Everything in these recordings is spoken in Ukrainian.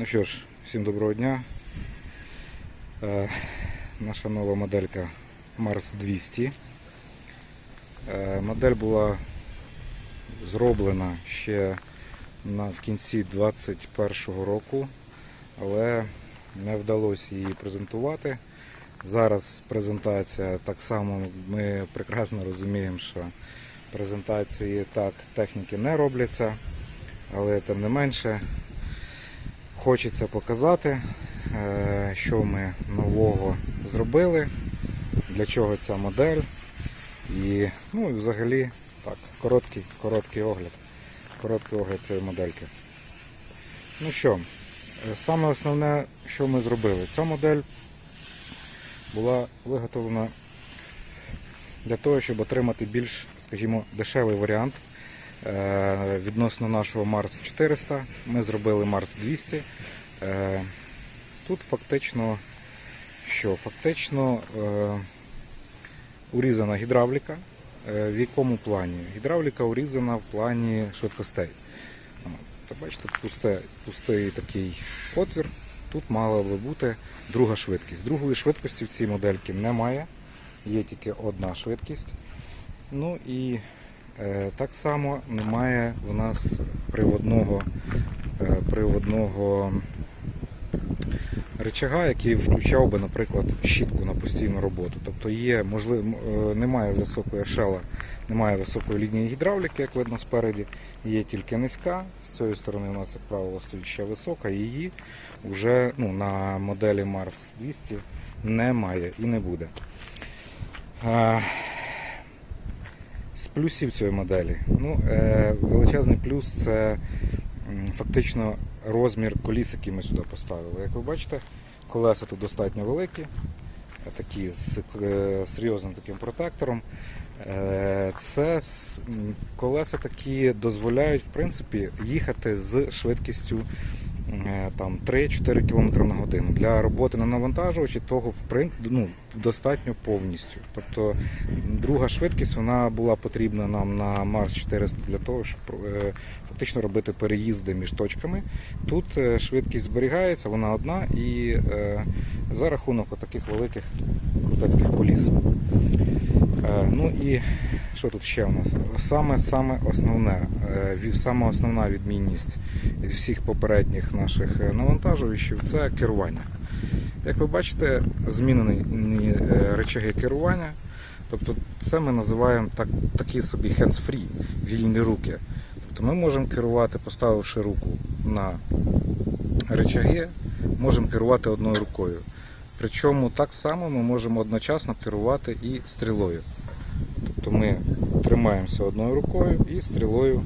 Ну що ж, всім доброго дня. Е, наша нова моделька Mars 200. Е, модель була зроблена ще на, в кінці 2021 року, але не вдалося її презентувати. Зараз презентація так само ми прекрасно розуміємо, що презентації так техніки не робляться, але тим не менше хочеться показати, е, що ми нового зробили, для чого ця модель. І ну, і взагалі так, короткий, короткий огляд. Короткий огляд цієї модельки. Ну що, е, саме основне, що ми зробили, ця модель була виготовлена для того, щоб отримати більш, скажімо, дешевий варіант відносно нашого Mars 400. Ми зробили Mars 200. Е, Тут фактично, що фактично е, урізана гідравліка. Е, В якому плані? Гідравліка урізана в плані швидкостей. То бачите, тут пустий такий отвір. Тут мала би бути друга швидкість. Другої швидкості в цій модельці немає. Є тільки одна швидкість. Ну і е, так само немає у нас приводного, е, приводного рычага, який включав би, наприклад, щітку на постійну роботу. Тобто є, можливо, немає високої шела, немає високої лінії гідравліки, як видно спереді, є тільки низька. З цієї сторони у нас, як правило, стоїть ще висока, її вже ну, на моделі Mars 200 немає і не буде. З плюсів цієї моделі. Ну, е, величезний плюс це фактично розмір коліс, який ми сюди поставили. Як ви бачите, колеса тут достатньо великі, е, такі з е, серйозним таким протектором. Е, Це колеса такі дозволяють в принципі їхати з швидкістю там 3-4 км на годину. Для роботи на навантажувачі того в прин- ну, достатньо повністю. Тобто друга швидкість вона була потрібна нам на Марс 400 для того, щоб е, фактично робити переїзди між точками. Тут е, швидкість зберігається, вона одна і е, за рахунок таких великих крутецьких коліс. Е, Ну і що тут ще у нас? Саме, саме основне, е, саме основна відмінність від всіх попередніх наших е, навантажувачів це керування. Як ви бачите, змінені е, речаги керування. Тобто це ми називаємо так, такі собі hands-free, вільні руки. Тобто ми можемо керувати, поставивши руку на речаги, можемо керувати одною рукою. Причому так само ми можемо одночасно керувати і стрілою. Тобто ми тримаємося одною рукою і стрілою,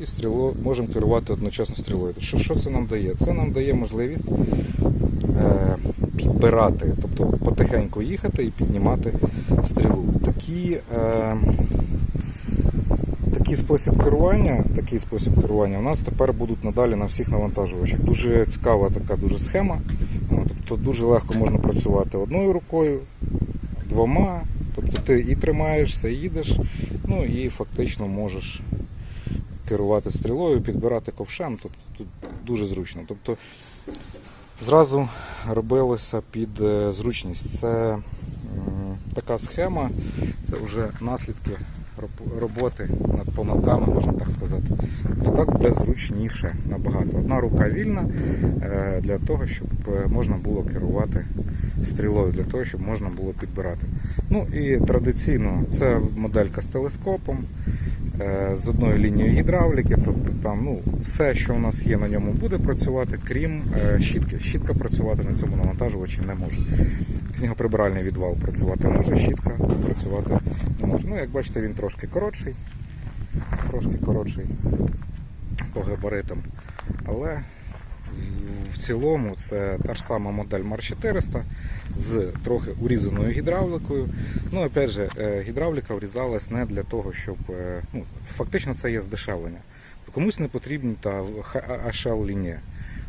і стрілою можемо керувати одночасно стрілою. Що, що це нам дає? Це нам дає можливість е, підбирати, тобто потихеньку їхати і піднімати стрілу. Такі, е, такий спосіб керування, такий спосіб керування у нас тепер будуть надалі на всіх навантажувачах. Дуже цікава така дуже схема. Тобто дуже легко можна працювати одною рукою, двома. Тобто ти і тримаєшся, і їдеш, ну і фактично можеш керувати стрілою, підбирати ковшем. Тобто тут дуже зручно. Тобто зразу робилося під е, зручність. Це така схема, це вже наслідки роботи над помилками, можна так сказати. Тобто так буде зручніше набагато. Одна рука вільна е, для того, щоб е, можна було керувати стрілою, для того, щоб можна було підбирати. Ну і традиційно це моделька з телескопом. е, З одною лінією гідравліки, тобто там ну, все, що у нас є на ньому, буде працювати, крім е, щітки. Щітка працювати на цьому навантажувачі не може. Снігоприбиральний відвал працювати може, щітка працювати не може. Ну, як бачите, він трошки коротший, трошки коротший по габаритам. Але в- цілому це та ж сама модель Mar 400 з трохи урізаною гідравликою. Ну, опять же, е, гідравліка врізалась не для того, щоб. е, Ну, фактично це є здешевлення. Комусь не потрібна та HL лінія,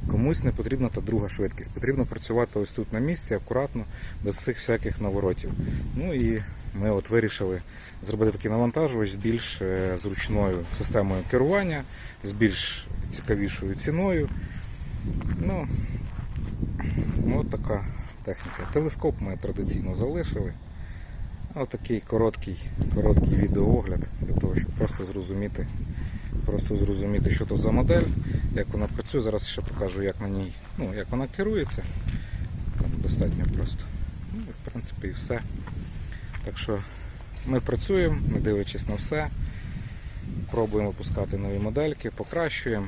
комусь не потрібна та друга швидкість. Потрібно працювати ось тут на місці, акуратно, без цих всяких наворотів. Ну і ми от вирішили зробити такий навантажувач з більш е, зручною системою керування, з більш цікавішою ціною. Ну, от така техніка. Телескоп ми традиційно залишили. Ось такий короткий, короткий відеоогляд для того, щоб просто зрозуміти, просто зрозуміти, що тут за модель, як вона працює. Зараз ще покажу, як на ній, ну, як вона керується. Там достатньо просто. Ну, в принципі, і все. Так що ми працюємо, не дивлячись на все. Пробуємо випускати нові модельки, покращуємо.